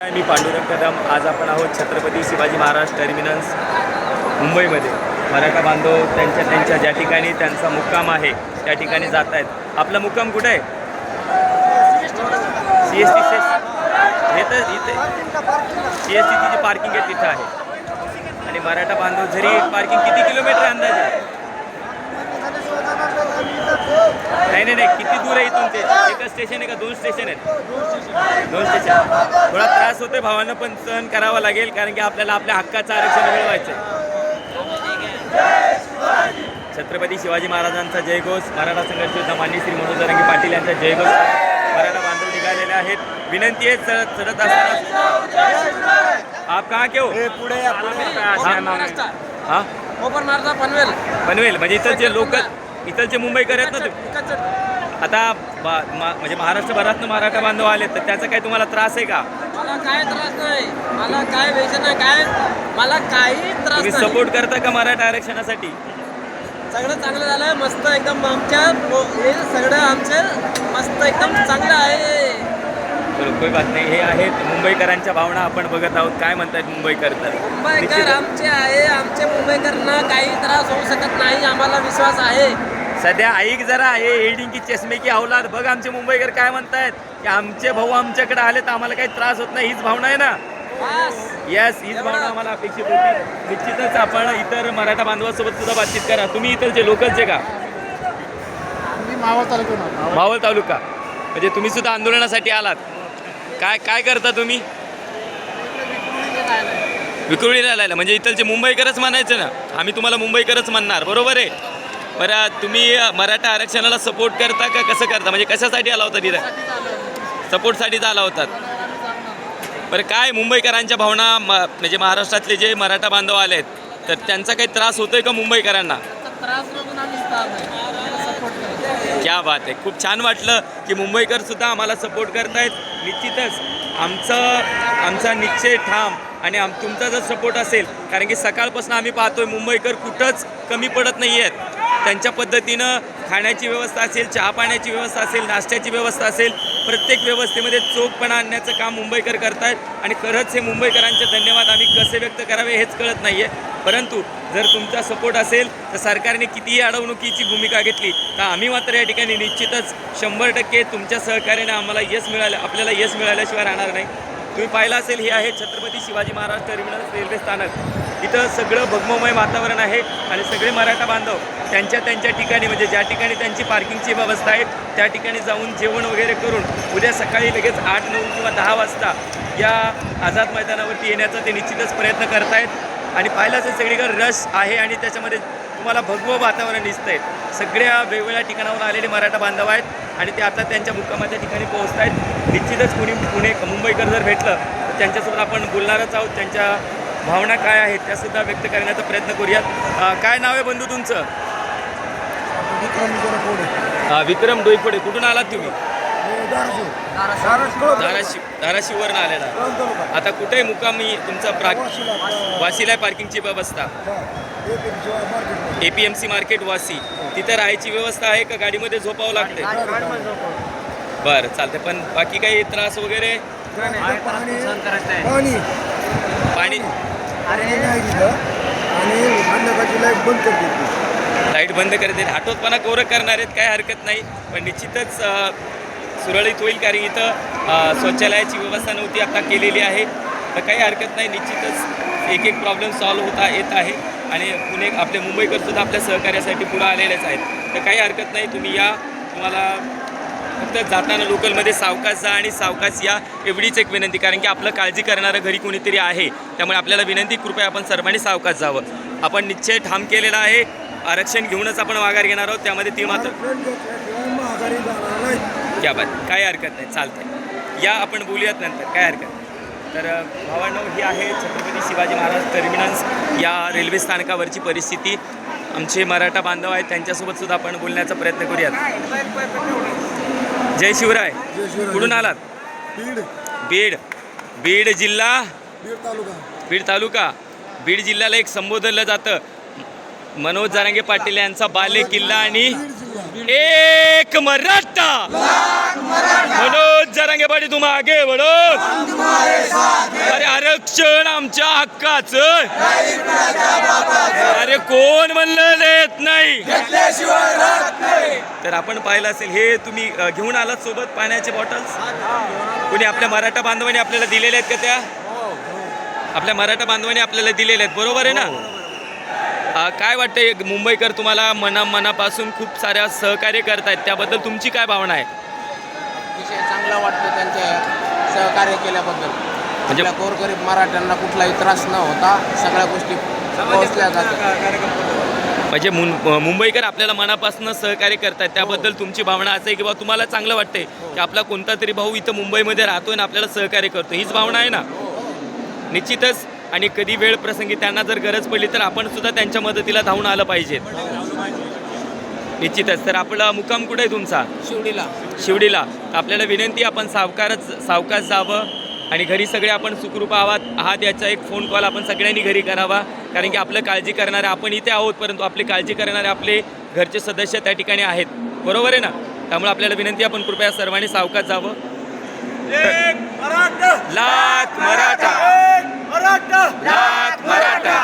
मी पांडुरंग कदम आज आपण आहोत छत्रपती शिवाजी महाराज टर्मिनस मुंबईमध्ये. मराठा बांधव त्यांच्या त्यांच्या ज्या ठिकाणी त्यांचा मुक्काम आहे त्या ठिकाणी जात आहेत. आपला मुक्काम कुठं आहे? सी एस टी हे तर इथे सी एस टीची जी पार्किंग आहे तिथं आहे. आणि मराठा बांधव जरी पार्किंग किती किलोमीटर आहे अंदाजे? नाही नाही नाही किती दूर आहे इथून ते? एकच स्टेशन आहे का दोन स्टेशन आहेत. दोन स्टेशन थोडा त्रास होतोय भावांना पण सहन करावा लागेल कारण की आपल्याला आपल्या हक्काचं आरक्षण मिळवायचं आहे छत्रपती शिवाजी महाराजांचा जयघोष मराठा संघर्ष योद्धा मान्य श्री मनोज रंगे पाटील यांचा जयघोष. मराठा बांधव निघालेले आहेत. विनंती आहे चढत चढत असताना आप कहाँ के हो? पुढे हा पनवेल. पनवेल म्हणजे इथलचे लोकल इथलचे मुंबईकर आहेत ना तुम्ही? आता म्हणजे महाराष्ट्रभरातनं मराठा बांधव आले तर त्याचा काही तुम्हाला त्रास आहे का? मला काय त्रास नाही. मला काय वेचन नाही काय? मला काही त्रास तुम्ही नाही. सपोर्ट करता का मराठा आरक्षणासाठी? सगळं चांगलं झालंय मस्त एकदम आमच्या पो- हे सगळं आमचे मस्त एकदम चांगलं आहे. बरं कोई बात नाही. हे आहेत मुंबईकरांच्या भावना आपण बघत आहोत. काय म्हणतायत मुंबईकर तर? मुंबईकर निश्चितच. आमचे आहे आमचे मुंबईकरांना काही त्रास होऊ शकत नाही आम्हाला विश्वास आहे. सध्या ऐक जरा हे हेडिंग की चष्मे की अवलाद बघ आमचे मुंबईकर काय म्हणतायत की आमचे भाऊ आमच्याकडे आले तर आम्हाला काही त्रास होत नाही हीच भावना आहे ना? येस हीच भावना आम्हाला अपेक्षित होती. निश्चितच आपण इतर मराठा बांधवांसोबत सुद्धा बातचीत करा. तुम्ही इथलचे लोकलचे का? मावळ तालुक्यात मावळ तालुका. म्हणजे तुम्ही सुद्धा आंदोलनासाठी आलात. काय काय करता तुम्ही? विक्रोळीला राहिला म्हणजे इथलचे मुंबईकरच म्हणायचं ना? आम्ही तुम्हाला मुंबईकरच म्हणणार. बरोबर आहे? बरं तुम्ही मराठा आरक्षणाला सपोर्ट करता का? कसं करता? म्हणजे कशासाठी आला होता तिथं? सपोर्टसाठीच आला होतात. बरं काय मुंबईकरांच्या भावना म्हणजे महाराष्ट्रातले जे मराठा बांधव आले आहेत तर त्यांचा काही त्रास होतोय का मुंबईकरांना? क्या बात आहे. खूप छान वाटलं की मुंबईकर सुद्धा आम्हाला सपोर्ट करतायत. निश्चितच आमचं आमचा निश्चय ठाम आणि आम तुमचा जर सपोर्ट असेल कारण की सकाळपासून आम्ही पाहतोय मुंबईकर कुठंच कमी पडत नाही आहेत त्यांच्या पद्धतीनं खाण्याची व्यवस्था असेल चहा पाण्याची व्यवस्था असेल नाश्त्याची व्यवस्था असेल प्रत्येक व्यवस्थेमध्ये चोखपणा आणण्याचं काम मुंबईकर करतायत आणि खरंच हे मुंबईकरांचे धन्यवाद आम्ही कसे व्यक्त करावे हेच कळत नाही आहे परंतु जर तुमचा सपोर्ट असेल तर सरकारने कितीही अडवणुकीची भूमिका घेतली तर आम्ही मात्र या ठिकाणी निश्चितच शंभर टक्के तुमच्या सहकार्याने आम्हाला यश मिळालं आपल्याला यश मिळाल्याशिवाय राहणार नाही. तुम्ही पाहिलं असेल हे आहे छत्रपती शिवाजी महाराज टर्मिनल रेल्वे स्थानक. इथं सगळं भगममय वातावरण आहे आणि सगळे मराठा बांधव त्यांच्या त्यांच्या ठिकाणी म्हणजे ज्या ठिकाणी त्यांची पार्किंगची व्यवस्था आहे त्या ठिकाणी जाऊन जेवण वगैरे करून उद्या सकाळी लगेच आठ नऊ किंवा दहा वाजता या आझाद मैदानावरती येण्याचा ते निश्चितच प्रयत्न करतायत. आणि पाहिलं असेल सगळीकडे रश आहे आणि त्याच्यामध्ये तुम्हाला भगवं वातावरण दिसतं आहे सगळ्या वेगवेगळ्या ठिकाणाहून आलेले मराठा बांधव आहेत आणि ते आता त्यांच्या मुक्कामाच्या ठिकाणी पोहोचत आहेत निश्चितच कुणी पुणे मुंबईकर जर भेटलं तर त्यांच्यासोबत आपण बोलणारच आहोत. त्यांच्या भावना काय आहेत त्यासुद्धा व्यक्त करण्याचा प्रयत्न करूयात. काय नाव आहे बंधू तुमचं? विक्रम डोईफोडे. कुठून आलात तुम्ही? धाराशिव. धाराशिव. धाराशिव. धाराशिववरून आलेला. आता कुठे मुक्कामी? तुमचा प्रा वाशीला, पार्किंगची व्यवस्था. A P M C market Vashi तिथं राहायची व्यवस्था आहे का? गाडीमध्ये झोपावं लागते बरं चालतंय. पण बाकी काही त्रास वगैरे? पाणी पाणी. नाही आणि लाइट बंद करते. लाइट बंद करते आठवतपणा कोरं करणार आहेत काय हरकत नाही. पण निश्चितच सुरळीत होईल कारण इथं शौचालयाची व्यवस्था नव्हती आता केलेली आहे. तर काही हरकत नाही. निश्चितच एक एक प्रॉब्लेम सॉल्व्ह होता येत आहे. आणि पुणे आपले मुंबईकर सुद्धा आपल्या सहकार्यासाठी पुढे आलेलेच आहेत. तर काही हरकत नाही तुम्ही या. तुम्हाला फक्त जाताना लोकलमध्ये सावकाश जा आणि सावकाश या एवढीच एक विनंती कारण की आपलं काळजी करणारं घरी कोणीतरी आहे. त्यामुळे आपल्याला विनंती कृपया आपण सर्वांनी सावकाश जावं. आपण निश्चय ठाम केलेला आहे. आरक्षण घेऊनच आपण माघार घेणार आहोत. त्यामध्ये ती मात्र क्या बात. काय हरकत नाही. चालतंय. या आपण बोलूयात नंतर. काय हरकत. तर भावांनो ही आहे छत्रपती शिवाजी महाराज टर्मिनस या रेल्वे स्थानकावरची परिस्थिती. आमचे मराठा बांधव आहेत त्यांच्यासोबत सुद्धा आपण बोलण्याचा प्रयत्न करूयात. जय शिवराय. कुठून आलात? बीड. बीड. बीड जिल्हा? बीड तालुका. बीड तालुका. बीड जिल्ह्याला एक संबोधलं जातं. मनोज जारांगे पाटील यांचा बाले किल्ला आणि एक मराठा. मनोज तरंगे आगे बडो अरे आरक्षण आमच्या हक्काचं. अरे कोण म्हणलं देत नाही? तर आपण पाहिलं असेल हे तुम्ही घेऊन आलात सोबत पाण्याचे बॉटल्स कोणी आपल्या मराठा बांधवांनी आपल्याला दिलेल्या आहेत का त्या? आपल्या मराठा बांधवांनी आपल्याला दिलेल्या आहेत बरोबर आहे ना? काय वाटतंय मुंबईकर तुम्हाला मना मनापासून खूप साऱ्या सहकार्य करतायत त्याबद्दल तुमची काय भावना आहे? अतिशय चांगलं वाटतं त्यांचे सहकार्य केल्याबद्दल. म्हणजे- आपल्या गोरगरीब मराठ्यांना कुठलाही त्रास न होता सगळ्या गोष्टी पोहोचल्या जातात. म्हणजे मुं- मुंबईकर आपल्याला मनापासून सहकार्य करतायत. त्याबद्दल तुमची भावना असं आहे की बा तुम्हाला चांगलं वाटतंय की आपला कोणता तरी भाऊ इथं मुंबईमध्ये राहतोय आणि आपल्याला सहकार्य करतो हीच भावना आहे ना? निश्चितच. आणि कधी वेळ प्रसंगी त्यांना जर गरज पडली तर आपण सुद्धा त्यांच्या मदतीला धावून आलं पाहिजे. निश्चितच. तर आपला मुक्काम कुठे आहे तुमचा? शिवडीला शिवडीला तर आपल्याला विनंती आपण सावकारच सावकास जावं आणि घरी सगळे आपण सुखरूप आहात. आहात याचा एक फोन कॉल आपण सगळ्यांनी घरी करावा. कारण की हो. आपलं काळजी करणारे आपण इथे आहोत परंतु आपली काळजी करणारे आपले घरचे सदस्य त्या ठिकाणी आहेत. बरोबर आहे ना? त्यामुळे आपल्याला विनंती आपण कृपया सर्वांनी सावकाश जावं. लाख मराठा. मराठा. लाख मराठा.